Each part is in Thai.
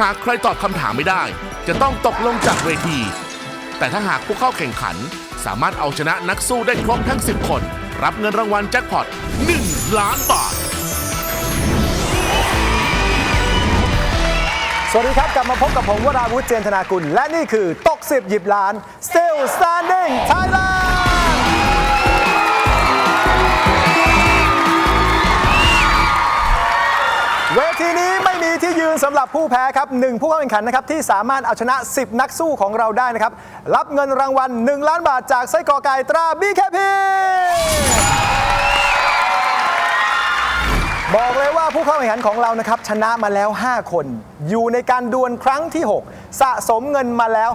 หากใครตอบคำถามไม่ได้ จะต้องตกลงจากเวที แต่ถ้าหากผู้เข้าแข่งขัน สามารถเอาชนะนักสู้ได้ครบทั้ง 10 คน รับเงินรางวัลแจ็คพอต1ล้านบาท สวัสดีครับ กลับมาพบกับผมวราวุธเจนธนากุล และนี่คือตก10หยิบล้าน Still Standing Thailand เวทีนี้ ที่ยืนสำหรับผู้แพ้ครับหนึ่งผู้เข้าแข่งขันนะครับที่สามารถเอาชนะ 10 นักสู้ของเราได้นะครับ รับเงินรางวัล 1 ล้านบาทจากไส้กรอไก่ตรา BKP บอกเลยว่าผู้เข้าแข่งขันของเรานะครับชนะมาแล้ว 5 คน อยู่ในการดวลครั้งที่ 6 สะสมเงินมาแล้ว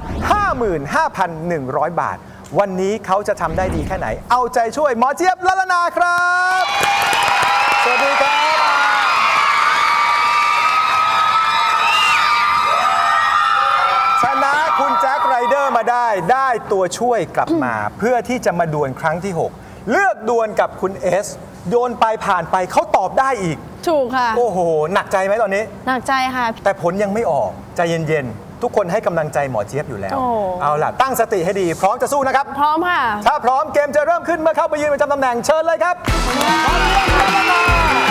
55,100 บาท วันนี้เขาจะทำได้ดีแค่ไหน เอาใจช่วยหมอเจี๊ยบละละนาครับ สวัสดีครับ ชนะคุณแจ็คไรเดอร์มา ได้ได้ตัวช่วยกลับมา เพื่อที่จะมาดวลครั้งที่ 6 เลือกดวลกับคุณเอสโยนไปผ่านไปเขาตอบได้อีก ถูกค่ะ โอ้โห หนักใจไหมตอนนี้ หนักใจค่ะ แต่ผลยังไม่ออก ใจเย็นๆ ทุกคนให้กำลังใจหมอเจี๊ยบอยู่แล้ว โอ้ เอาล่ะ ตั้งสติให้ดี พร้อมจะสู้นะครับ พร้อมค่ะ ถ้าพร้อมเกมจะเริ่มขึ้นเมื่อเข้าไปยืนประจำตำแหน่งเชิญเลยครับยังอ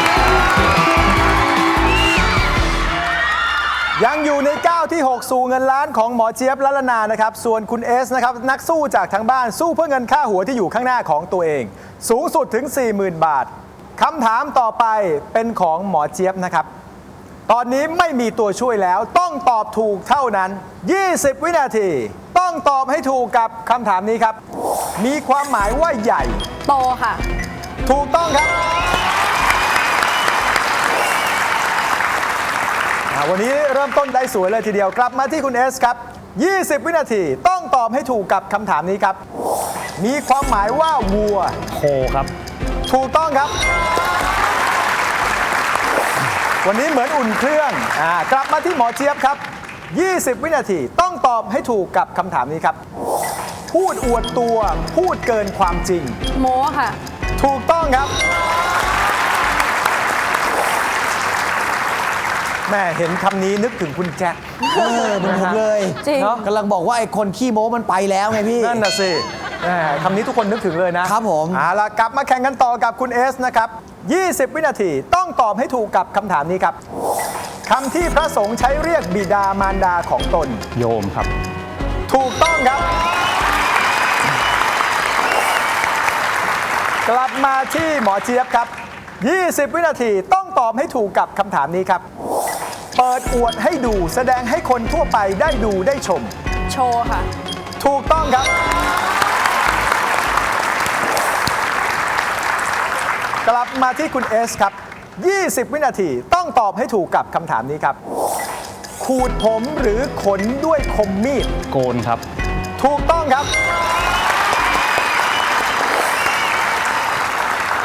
ยู่ในก้าวที่ 6 สู่เงินล้านของหมอเจี๊ยบละละนานะครับ ส่วนคุณเอสนะครับนักสู้จากทางบ้านสู้เพื่อเงินค่าหัวที่อยู่ข้างหน้าของตัวเอง สูงสุดถึง 40,000 บาทคำถามต่อไปเป็นของหมอเจี๊ยบนะครับ ตอนนี้ไม่มีตัวช่วยแล้วต้องตอบถูกเท่านั้น 20 วินาที ต้องตอบให้ถูกกับคำถามนี้ครับ มีความหมายว่าใหญ่ โตค่ะ ถูกต้องครับ อ่าวันนี้เริ่มต้นได้สวยเลยทีเดียวกลับมาที่คุณเอสครับ 20 วินาทีต้องตอบให้ถูกกับคำถามนี้ครับ มีความหมายว่าวัว โคครับ ถูกต้องครับ วันนี้เหมือนอุ่นเครื่องอ่ากลับมาที่หมอเจี๊ยบครับ 20 วินาทีต้องตอบให้ถูกกับคำถามนี้ครับ พูดอวดตัว พูดเกินความจริง โมค่ะ ถูกต้องครับ แม่เห็นคำนี้นึกถึงคุณแจ็ค เออเหมือนผมเลยจริง เนอะ กำลังบอกว่าไอ้คนขี้โม้มันไปแล้วไงพี่ นั่นน่ะสิแหมคำนี้ทุกคนนึกถึงเลยนะครับผม เอาล่ะกลับมาแข่งกันต่อกับคุณเอสนะครับ 20 วินาทีต้องตอบให้ถูกกับคำถามนี้ครับคำที่พระสงฆ์ใช้เรียกบิดามารดาของตน โยมครับ ถูกต้องครับ กลับมาที่หมอเจี๊ยบครับ 20 วินาทีต้องตอบให้ถูกกับคำถามนี้ครับ เปิดอวดให้ดูแสดงให้คนทั่วไปได้ดูได้ชม โชว์ค่ะ ถูกต้องครับ กลับมาที่คุณเอสครับ 20 วินาทีต้องตอบให้ถูกกับคำถามนี้ครับ ขูดผมหรือขนด้วยคมมีด โกนครับ ถูกต้องครับ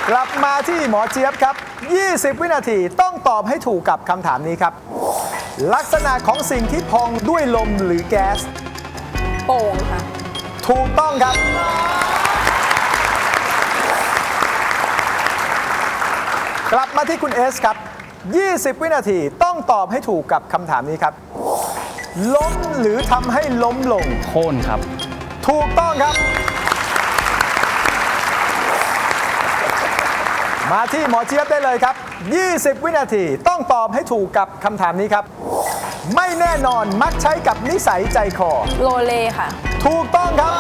กลับมาที่หมอเจี๊ยบครับ 20 วินาทีต้องตอบให้ถูกกับคำถามนี้ครับ ลักษณะของสิ่งที่พองด้วยลมหรือแก๊ส โป่งค่ะ ถูกต้องครับ กลับมาที่คุณเอสครับ 20 วินาทีต้องตอบให้ถูกกับคำถามนี้ครับ ล้มหรือทำให้ล้มลง โค่นครับ ถูกต้องครับ มาที่หมอเจี๊ยบได้เลยครับ 20 วินาทีต้องตอบให้ถูกกับคำถามนี้ครับ ไม่แน่นอนมักใช้กับนิสัยใจคอ โลเลค่ะ ถูกต้องครับ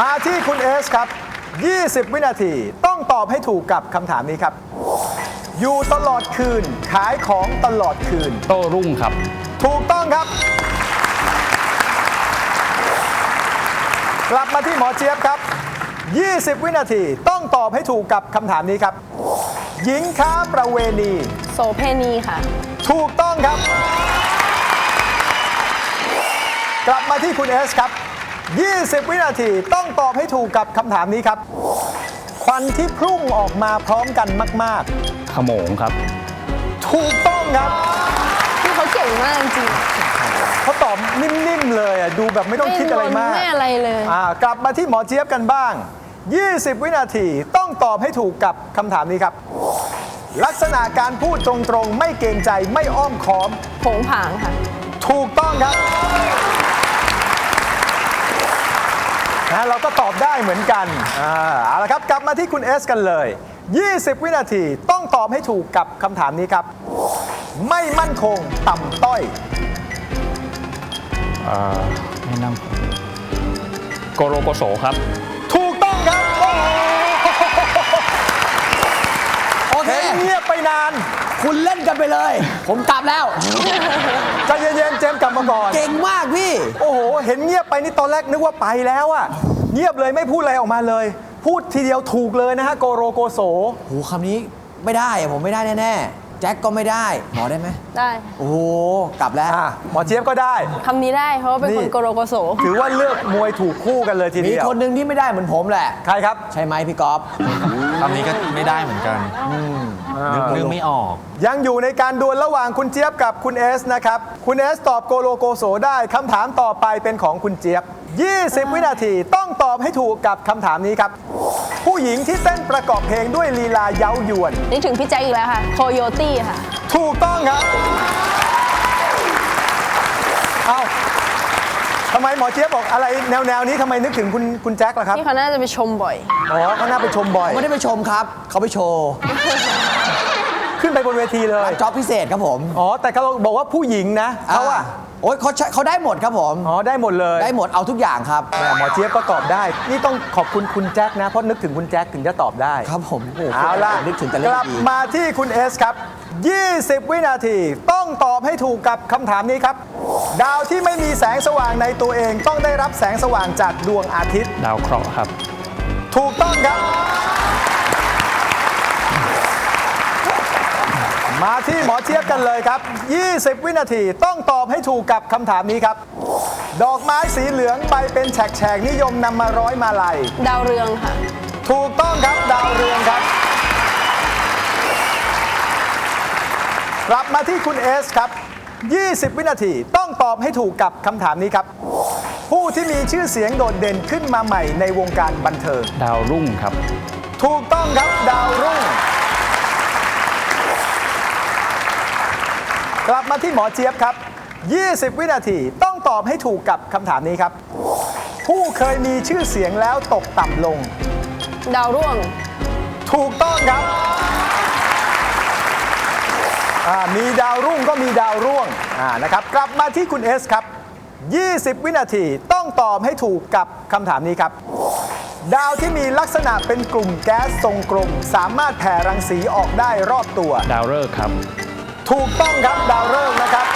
มาที่คุณเอสครับ 20 วินาทีต้องตอบให้ถูกกับคำถามนี้ครับ อยู่ตลอดคืน ขายของตลอดคืน โต้รุ่งครับ ถูกต้องครับ กลับมาที่หมอเจี๊ยบครับ 20 วินาทีต้องตอบให้ถูกกับคำถามนี้ครับ หญิงค้าประเวณี โสเพณีค่ะ ถูกต้องครับ กลับมาที่คุณเอสครับ 20 วินาทีต้องตอบให้ถูกกับคำถามนี้ครับ ควันที่พุ่งออกมาพร้อมกันมาก ขโมงครับ ๆ ถูกต้องครับที่เขาเก่งมากจริงเขาตอบนิ่ม ๆ เลยอะดูแบบไม่ๆต้องคิดอะไรมาก ไม่อะไรเลย อ่ากลับมาที่หมอเจี๊ยบกันบ้าง 20 วินาทีต้องตอบให้ถูกกับคำถามนี้ครับ ลักษณะการพูดตรงๆ ไม่เกรงใจไม่อ้อมค้อม ผงผางค่ะ ถูกต้องครับนะเราก็ตอบได้เหมือนกันอ่าเอาละครับ กลับมาที่คุณเอสกันเลย 20 วินาทีต้องตอบให้ถูกกับคำถามนี้ครับ ไม่มั่นคงต่ำต้อย อ่าไม่นั่งโกโรโกโสครับ ห็นเงียบไปนาน คุณเล่นกันไปเลย ผมกลับแล้ว ใจเย็นๆเจมส์กลับมาก่อน เก่งมากพี่ โอ้โห เห็นเงียบไปนี่ตอนแรกนึกว่าไปแล้วอะเงียบเลยไม่พูดอะไรออกมาเลย พูดทีเดียวถูกเลยนะฮะโกโรโกโส โหคำนี้ไม่ได้อะผมไม่ได้แน่ๆแจ็คก็ไม่ได้หมอได้ไหมได้โอ้โหกลับแล้ว อะหมอเจี๊ยบก็ได้ คำนี้ได้เพราะว่าเป็นนี่ คนโกโรโกโส ถือว่าเลือกมวยถูกคู่กันเลยทีมีเดียวคนหนึ่งที่ไม่ได้เหมือนผมแหละ ใครครับ ใช่ไหมพี่ก๊อฟคำนี้ก็ไม่ได้เหมือนกัน นึกนึกไม่ออก ยังอยู่ในการดวลระหว่างคุณเจี๊ยบกับคุณเอสนะครับ คุณเอสตอบโกโลโกโสได้คำถามต่อไปเป็นของคุณเจี๊ยบ 20 วินาทีต้องตอบให้ถูกกับคำถามนี้ครับ ผู้หญิงที่เต้นประกอบเพลงด้วยลีลาเย้ายวน นี่ถึงพี่แจ็คอีกแล้วค่ะ โคโยตี้ค่ะ ถูกต้องครับ เอา ทำไมหมอเจี๊ยบบอกอะไรแนวแนวๆนี้ทำไมนึกถึงคุณคุณแจ็คล่ะครับ นี่เขาน่าจะไปชมบ่อย อ๋อเขาน่าไปชมบ่อย ไม่ได้ไปชมครับ เขาไปโชว์ขึ้นไปบนเวทีเลย จ็อบพิเศษครับผม อ๋อ แต่เขาบอกว่าผู้หญิงนะเขาอะ โอ้ยเขาใช้เขาได้หมดครับผม อ๋อได้หมดเลยได้หมดเอาทุกอย่างครับ แหมหมอเจี๊ยบก็ตอบได้ นี่ต้องขอบคุณคุณแจ็คนะ เพราะนึกถึงคุณแจ็คถึงจะตอบได้ครับผมโอ้โหเอาล่ะนึกถึงแต่เรื่กองลับดีมาที่คุณเอสครับ 20 วินาที ต้องตอบให้ถูกกับคำถามนี้ครับ ดาวที่ไม่มีแสงสว่างในตัวเอง ต้องได้รับแสงสว่างจากดวงอาทิตย์ ดาวเคราะห์ครับ ถูกต้องครับ มาที่หมอเทียบกันเลยครับ 20 วินาทีต้องตอบให้ถูกกับคำถามนี้ครับ ดอกไม้สีเหลืองใบเป็นแฉกๆนิยมนำมาร้อยมาลัย ดาวเรืองค่ะ ถูกต้องครับดาวเรืองครับ กลับมาที่คุณเอสครับ 20 วินาทีต้องตอบให้ถูกกับคำถามนี้ครับ ผู้ที่มีชื่อเสียงโดดเด่นขึ้นมาใหม่ในวงการบันเทิง ดาวรุ่งครับ ถูกต้องครับดาวรุ่ง กลับมาที่หมอเจี๊ยบครับ 20 วินาทีต้องตอบให้ถูกกับคำถามนี้ครับ ผู้เคยมีชื่อเสียงแล้วตกต่ำลง ดาวร่วง ถูกต้องครับอ่ามีดาวรุ่งก็มีดาวร่วงอ่านะครับ กลับมาที่คุณเอสครับ 20 วินาทีต้องตอบให้ถูกกับคำถามนี้ครับ ดาวที่มีลักษณะเป็นกลุ่มแก๊สทรงกลม สามารถแผ่รังสีออกได้รอบตัว ดาวฤกษ์ครับ ถูกต้องครับดาวฤกษ์นะครับ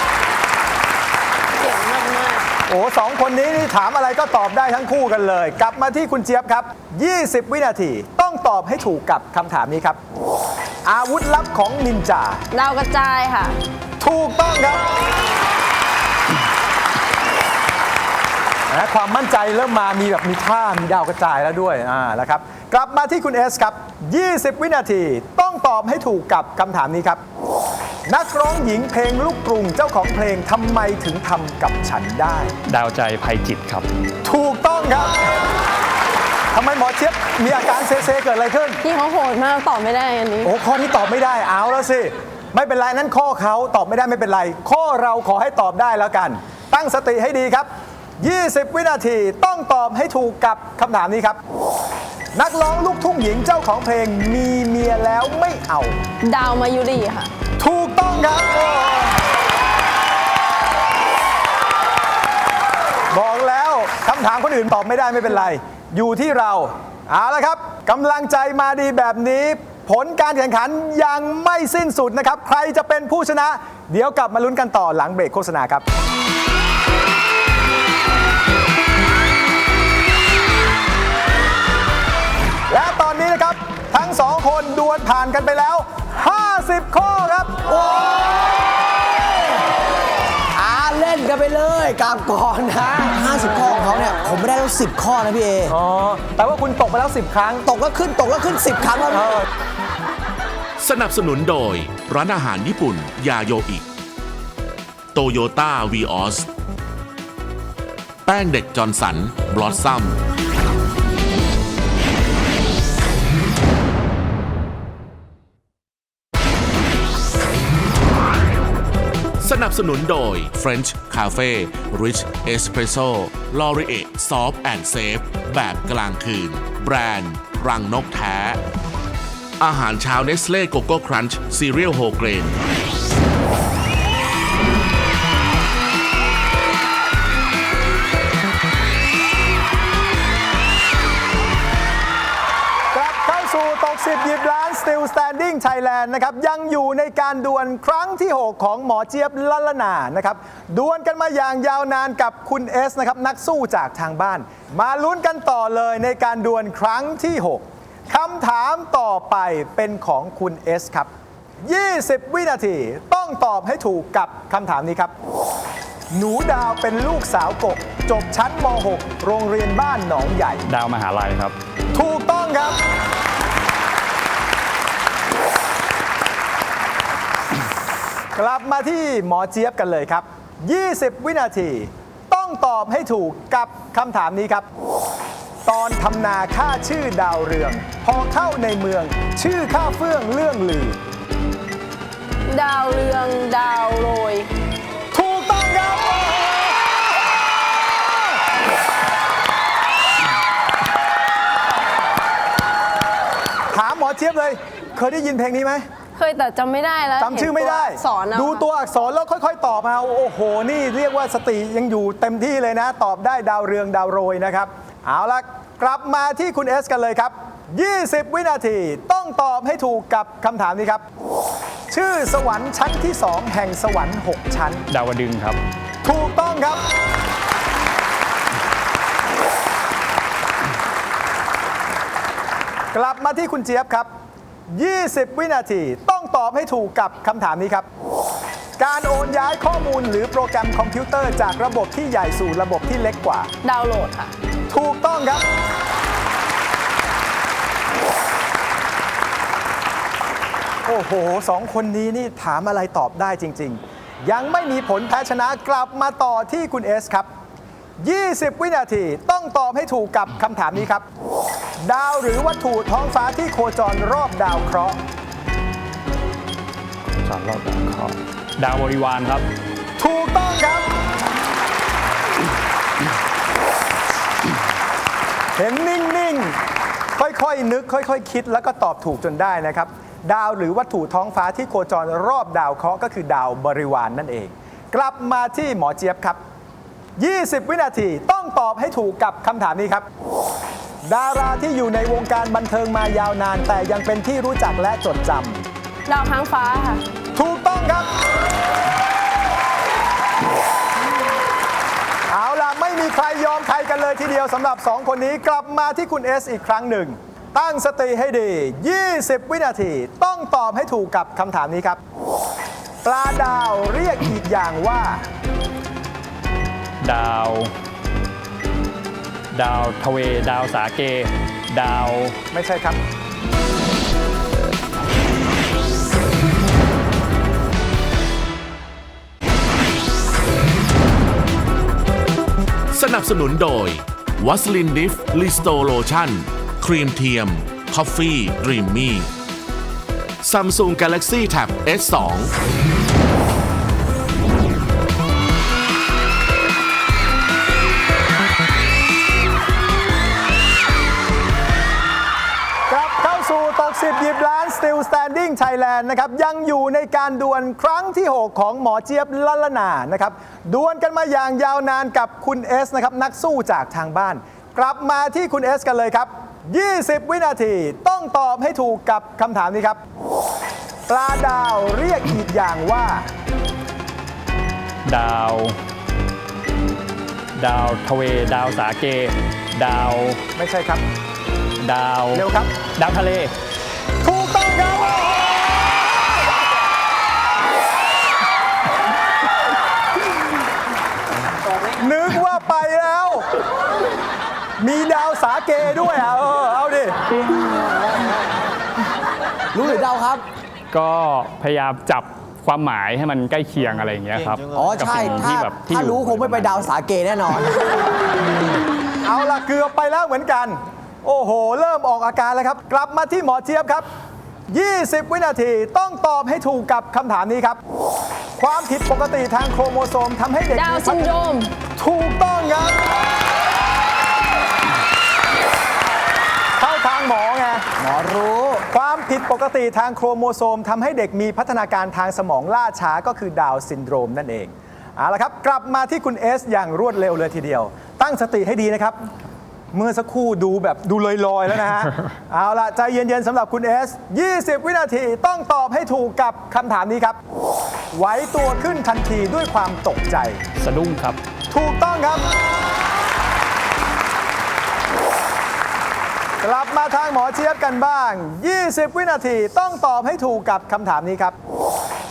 เก่งมากมากโอ้สองคนนี้นี่ถามอะไรก็ตอบได้ทั้งคู่กันเลย กลับมาที่คุณเจี๊ยบครับ 20 วินาทีต้องตอบให้ถูกกับคำถามนี้ครับ อาวุธลับของนินจา ๆดาวกระจายค่ะ ถูกต้องครับนะความมั่นใจเริ่มมามีแบบมีท่ามีดาวกระจายแล้วด้วยอ่าแล้วครับ กลับมาที่คุณเอสครับ 20 วินาทีต้องตอบให้ถูกกับคำถามนี้ครับ นักร้องหญิงเพลงลูกกรุงเจ้าของเพลงทำไมถึงทำกับฉันได้ ดาวใจภัยจิตครับ ถูกต้องครับทำไมหมอเชียบมีอาการเซเซเกิดอะไรขึ้น พี่เขาโหดมากตอบไม่ได้อันนี้ โอ้ข้อนี้ตอบไม่ได้เอาแล้วสิ ไม่เป็นไรนั่นข้อเขาตอบไม่ได้ไม่เป็นไร ข้อเราขอให้ตอบได้แล้วกัน ตั้งสติให้ดีครับ 20 วินาทีต้องตอบให้ถูกกับคำถามนี้ครับ นักร้องลูกทุ่งหญิงเจ้าของเพลงมีเมียแล้วไม่เอา ดาวมายุรีค่ะ ถูกต้องครับ บอกแล้วคำถามคนอื่นตอบไม่ได้ไม่เป็นไร อยู่ที่เราเอาละครับกำลังใจมาดีแบบนี้ ผลการแข่งขันยังไม่สิ้นสุดนะครับ ใครจะเป็นผู้ชนะ เดี๋ยวกลับมาลุ้นกันต่อหลังเบรกโฆษณาครับและตอนนี้นะครับ ทั้งสองคนดวลผ่านกันไปแล้ว 50 ข้อครับโอ้ ยกลับก่อนนะ 50 ข้อของเขาเนี่ย ผมไม่ได้แล้ว10 ข้อนะพี่เอ อ๋อ แต่ว่าคุณตกไปแล้ว 10 ครั้ง ตกก็ขึ้น ตกก็ขึ้น 10 ครั้งแล้วเออ สนับสนุนโดย ร้านอาหารญี่ปุ่น ยาโยอิโตโยต้าวีออส แป้งเด็กจอร์นสัน บลอสซัม นับสนุนโดย French Cafe Rich Espresso l o r i e Soft and Safe แบบกลางคืน แบรนด์ รังนกแท้ อาหารเช้าเนสเล่โกโก้ครันช์ซีเรียลโฮเกรนกลับเข้าสู่ตก10หยิบล้าน Still Standing Thailand นะครับยังอยู่ในการดวลครั้งที่ 6 ของหมอเจี๊ยบละละนานะครับดวลกันมาอย่างยาวนานกับคุณเอสนะครับนักสู้จากทางบ้าน มาลุ้นกันต่อเลยในการดวลครั้งที่ 6คำถามต่อไปเป็นของคุณเอสครับ 20 วินาทีต้องตอบให้ถูกกับคำถามนี้ครับ หนูดาวเป็นลูกสาวกบจบชั้นม .6 โรงเรียนบ้านหนองใหญ่ ดาวมหาลัยครับ ถูกต้องครับ กลับมาที่หมอเจี๊ยบกันเลยครับ 20 วินาที ต้องตอบให้ถูกกับคำถามนี้ครับ ตอนทำนาค่าชื่อดาวเรือง พอเข้าในเมือง ชื่อข้าเฟื่องเรื่องลือ ดาวเรืองดาวโรย ถูกต้องครับถามหมอเจี๊ยบเลย เคยได้ยินเพลงนี้ไหม เคยแต่จำไม่ได้แล้วจำชื่อไม่ได้ เห็นตัวสอนเอาดูตัวอักษรแล้วค่อย ๆ ตอบมาโอ้โห นี่เรียกว่าสติยังอยู่เต็มที่เลยนะ ตอบได้ดาวเรืองดาวโรยนะครับ เอาละกลับมาที่คุณเอสกันเลยครับ 20 วินาทีต้องตอบให้ถูกกับคำถามนี้ครับ ชื่อสวรรค์ชั้นที่ 2 แห่งสวรรค์ 6 ชั้น ดาวดึงครับ ถูกต้องครับ กลับมาที่คุณเจี๊ยบครับ 20 วินาที ต้องตอบให้ถูกกับคำถามนี้ครับ การโอนย้ายข้อมูลหรือโปรแกรมคอมพิวเตอร์จากระบบที่ใหญ่สู่ระบบที่เล็กกว่า ดาวน์โหลดค่ะ ถูกต้องครับ โอ้โหสองคนนี้นี่ถามอะไรตอบได้จริง ๆ ยังไม่มีผลแพ้ชนะกลับมาต่อที่คุณเอสครับ 20 วินาทีต้องตอบให้ถูกกับคำถามนี้ครับ ดาวหรือวัตถุท้องฟ้าที่โคจรรอบดาวเคราะห์สามรอบดาวเคราะห์ดาวบริวารครับ ถูกต้องครับ เห็นนิ่ง ๆ ค่อย ๆ นึก ค่อย ๆ คิดแล้วก็ตอบถูกจนได้นะครับ ดาวหรือวัตถุท้องฟ้าที่โคจรรอบดาวเคราะห์ก็คือดาวบริวารนนั่นเอง กลับมาที่หมอเจี๊ยบครับ 20 วินาทีต้องตอบให้ถูกกับคำถามนี้ครับ ดาราที่อยู่ในวงการบันเทิงมายาวนาน แต่ยังเป็นที่รู้จักและจดจำดาวค้างฟ้าค่ะถูกต้องครับ เอาล่ะ ไม่มีใครยอมใครกันเลยทีเดียวสำหรับ 2 คนนี้กลับมาที่คุณเอสอีกครั้งหนึ่ง ตั้งสติให้ดี 20 วินาที ต้องตอบให้ถูกกับคำถามนี้ครับ ปลาดาวเรียกอีกอย่างว่า ดาว ดาวทเว ดาวสาเก ดาวไม่ใช่ครับ สนับสนุนโดยวัสลินดิฟลิสโตโลชั่น ครีมเทียม คอฟฟี่ดรีมมี่ซัมซุง Galaxy Tab S2 Still Standing Thailand นะครับยังอยู่ในการดวลครั้งที่ 6 ของหมอเจี๊ยบละละนานะครับดวลกันมาอย่างยาวนานกับคุณเอสนะครับนักสู้จากทางบ้าน กลับมาที่คุณเอสกันเลยครับ 20 วินาทีต้องตอบให้ถูกกับคำถามนี้ครับ ปลาดาวเรียกอีกอย่างว่า ดาว ดาวทเว ดาวสาเก ดาว ไม่ใช่ครับ ดาว เร็วครับ ดาวทะเล ครับนึกว่าไปแล้ว มีดาวสาเกด้วยอะเออเอาดิ รู้หรือเดาครับ ก็พยายามจับความหมายให้มันใกล้เคียงอะไรอย่างเงี้ยครับอ๋อใช่ถ้าถ้ารู้คงไม่ไปดาวสาเกแน่นอน เอาละเกือบไปแล้วเหมือนกัน โอ้โห เริ่มออกอาการแล้วครับ กลับมาที่หมอเทียบครับ 20 วินาทีต้องตอบให้ถูกกับคำถามนี้ครับ ความผิดปกติทางโครโมโซมทำให้เด็กดาวน์ซินโดรมถูกต้องครับเข้าทางหมอไงหมอรู้ ความผิดปกติทางโครโมโซมทำให้เด็กมีพัฒนาการทางสมองล่าช้าก็คือดาวน์ซินโดรมนั่นเองเอาละครับ กลับมาที่คุณเอสอย่างรวดเร็วเลยทีเดียว ตั้งสติให้ดีนะครับ เมื่อสักครู่ดูแบบดูลอยๆแล้วนะฮะ เอาละใจเย็นๆสำหรับคุณเอส 20 วินาทีต้องตอบให้ถูกกับคำถามนี้ครับ ไหวตัวขึ้นทันทีด้วยความตกใจ สะดุ้งครับ ถูกต้องครับ กลับมาทางหมอเจี๊ยบกันบ้าง 20 วินาทีต้องตอบให้ถูกกับคำถามนี้ครับ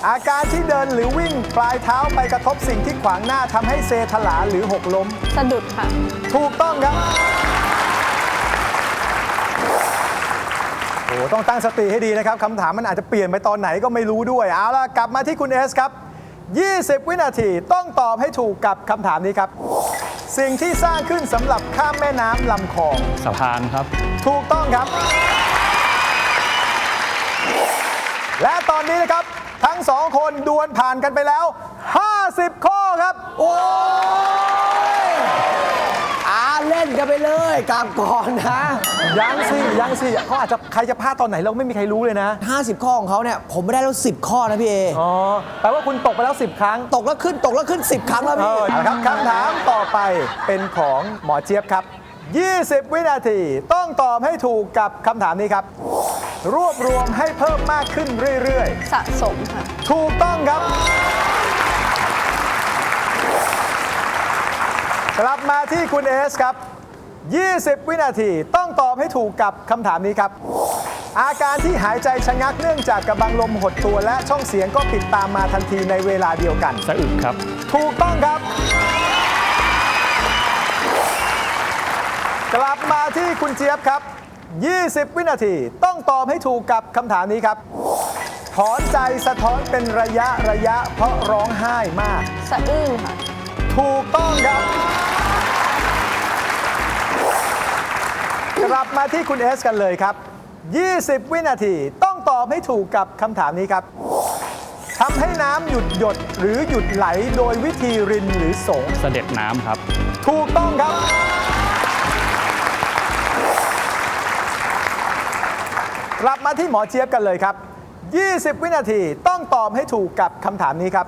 อาการที่เดินหรือวิ่งปลายเท้าไปกระทบสิ่งที่ขวางหน้าทำให้เซถลาหรือหกล้ม สะดุดค่ะ ถูกต้องครับ โอ้ต้องตั้งสติให้ดีนะครับคำถามมันอาจจะเปลี่ยนไปตอนไหนก็ไม่รู้ด้วย เอาล่ะ กลับมาที่คุณเอสครับ 20 วินาทีต้องตอบให้ถูกกับคำถามนี้ครับ สิ่งที่สร้างขึ้นสำหรับข้ามแม่น้ำลำคลอง สะพานครับ ถูกต้องครับ และตอนนี้นะครับ ทั้งสองคนดวลผ่านกันไปแล้ว 50 ข้อครับ โอ้ยอาเล่นกันไปเลยกลับก่อนนะ ยังสิยังสิเขาอาจจะใครจะพลาดตอนไหนเราไม่มีใครรู้เลยนะ 50 ข้อของเขาเนี่ย ผมไม่ได้แล้ว 10 ข้อนะพี่เอ อ๋อแปลว่าคุณตกไปแล้ว 10 ครั้ง ตกแล้วขึ้นตกแล้วขึ้น 10 ครั้งแล้วเอพี่อนะครับคำถามต่อไปเป็นของหมอเจี๊ยบครับ 20 วินาที ต้องตอบให้ถูกกับคำถามนี้ครับ รวบรวมให้เพิ่มมากขึ้นเรื่อย สะสมค่ะ ๆ ถูกต้องครับ กลับมาที่คุณเอสครับ 20 วินาทีต้องตอบให้ถูกกับคำถามนี้ครับ อาการที่หายใจชะงักเนื่องจากกระบังลมหดตัวและช่องเสียงก็ปิดตามมาทันทีในเวลาเดียวกัน สะอึกครับ ถูกต้องครับ กลับมาที่คุณเจี๊ยบครับ 20 วินาที ต้องตอบให้ถูกกับคำถามนี้ครับ ถอนใจสะท้อนเป็นระยะระยะ เพราะร้องไห้มาก สะอื้นค่ะ ถูกต้องครับ กลับมาที่คุณเอสกันเลยครับ 20 วินาที ต้องตอบให้ถูกกับคำถามนี้ครับทำให้น้ำหยุดหยดหรือหยุดไหลโดยวิธีรินหรือสง เสด็จน้ำครับ ถูกต้องครับ กลับมาที่หมอเจี๊ยบกันเลยครับ 20 วินาทีต้องตอบให้ถูกกับคำถามนี้ครับ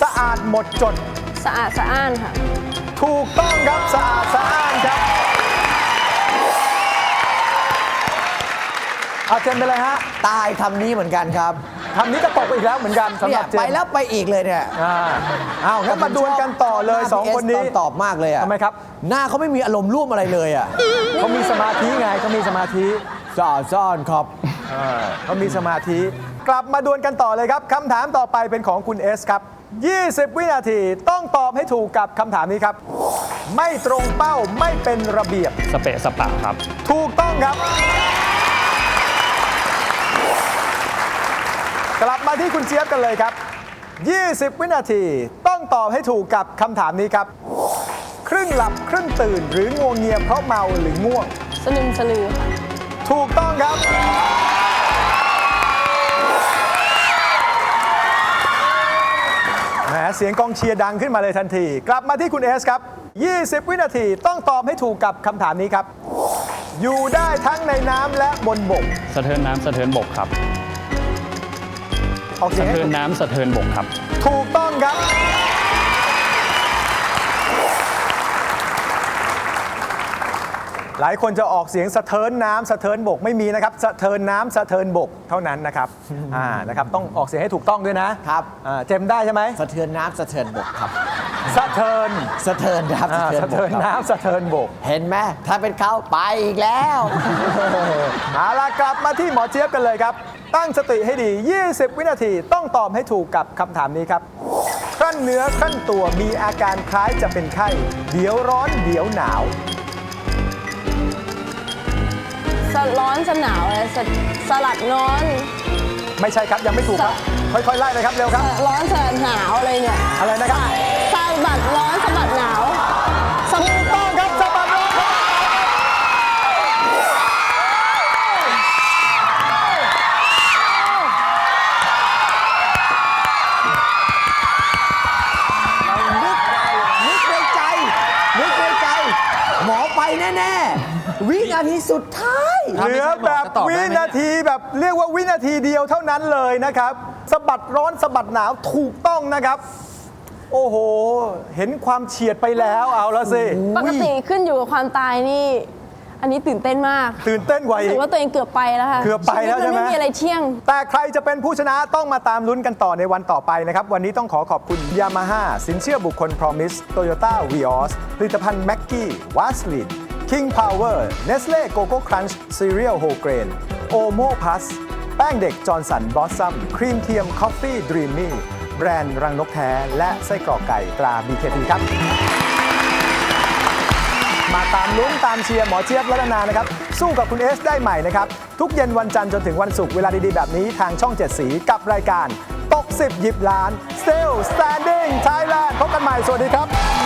สะอาดหมดจด สะอาดสะอ้านค่ะ ถูกต้องครับสะอาดสะอ้านครับเอาเจมส์ไปเลยฮะตายคำนี้เหมือนกันครับคำนี้ก็ตกไปอีกแล้วเหมือนกันสำหเนี่รัยบเจมไปส์แล้วไปอีกเลยเนี่ยอ่าเอางั้นมาดวลกันต่อเลยสองคนนี้ตอบมากเลยอะทำไมครับ หน้าเขาไม่มีอารมณ์ร่วมอะไรเลยอะเขามีสมาธิไงเขามีสมาธิ ซ่อนซ่อนครับ เขามีสมาธิ กลับมาดวลกันต่อเลยครับคำถามต่อไปเป็นของคุณเอสครับ 20 วินาทีต้องตอบให้ถูกกับคำถามนี้ครับ ไม่ตรงเป้าไม่เป็นระเบียบ สเปะสปะครับ ถูกต้องครับ กลับมาที่คุณเจี๊ยบกันเลยครับ 20 วินาทีต้องตอบให้ถูกกับคำถามนี้ครับ ครึ่งหลับครึ่งตื่นหรืองัวงเงียเพราะเมาหรือง่วง สลึมสลือค่ะ ถูกต้องครับ แหมเสียงกองเชียร์ดังขึ้นมาเลยทันที กลับมาที่คุณเอสครับ 20 วินาทีต้องตอบให้ถูกกับคำถามนี้ครับ อยู่ได้ทั้งในน้ำและบนบก สะเทินน้ำสะเทินบกครับ ออกเสียสะงให้เทินถูกน้ำสะเทินบกครับ ถูกต้องครับ หลายคนจะออกเสียงสะเทินน้ำสะเทินบกไม่มีนะครับสะเทินน้ำสะเทินบกเท่านั้นนะครับอ่านะครับต้องออกเสียงให้ถูกต้องด้วยนะครับ อ่าเจมส์ได้ใช่ไหมสะเทือนน้ำสะเทือนบกครับ สะเทินสะเทือนน้ำอ่าสะเทือนสะบเทินกครับน้ำสะเทินบก เห็นไหมถ้าเป็นเขาไปอีกแล้ว เอาล่ะกลับมาที่หมอเจี๊ยบกันเลยครับ ตั้งสติให้ดี 20 วินาทีต้องตอบให้ถูกกับคำถามนี้ครับครั่นเนื้อครั่นตัวมีอาการคล้ายจะเป็นไข้ เดี๋ยวร้อนเดี๋ยวหนาว สร้อนสนาวอะไรสสลัดร้อนไม่ใช่ครับยังไม่ถูกครับ ค่อยๆไล่เลยครับเร็วครับ ร้อนสลัดหนาวอะไรเนี่ยอะไรนะครับสะบัดร้อนสะบัดหนาวสะบัดต้องครับสะบัดรถครับนึกนึกในใจนึกในใจ หมอไปแน่ ๆ วินาทีสุดท้าย เหลือแบบวินาทีแบบเรียกว่าวินาทีเดียวเท่านั้นเลยนะครับสะบัดร้อนสะบัดหนาวถูกต้องนะครับ โอ้โห เห็นความเฉียดไปแล้วเอาละสิปกติขึ้นอยู่กับความตายนี่ อันนี้ตื่นเต้นมาก ตื่นเต้นกว่าอีถืกอว่าตัวเองเกือบไปแล้วค่ะเกือบไปแล้วใช่ไหมชีตนไม่มีอะไรเที่ยง แต่ใครจะเป็นผู้ชนะต้องมาตามลุ้นกันต่อในวันต่อไปนะครับ วันนี้ต้องขอขอบคุณ Yamaha สินเชื่อบุคคล Promise Toyota Vios ผลิตภัณฑ์ Mackie w a s l i n King Power Nestle Coco Crunch Cereal Whole Grain Omo Plus แป้งเด็กจอร์นสันบอสซัมครีมเทียม Coffee Dreamy แบรนด์รังนกแท้ และไส้กรอกไก่ตรา BKP ครับ มาตามลุ้นตามเชียร์หมอเจี๊ยบและนานานะครับ สู้กับคุณเอสได้ใหม่นะครับ ทุกเย็นวันจันทร์จนถึงวันศุกร์เวลาดี ๆ แบบนี้ทางช่อง 7 สีกับรายการ ตก 10 หยิบล้าน Still Standing Thailand พบกันใหม่ สวัสดีครับ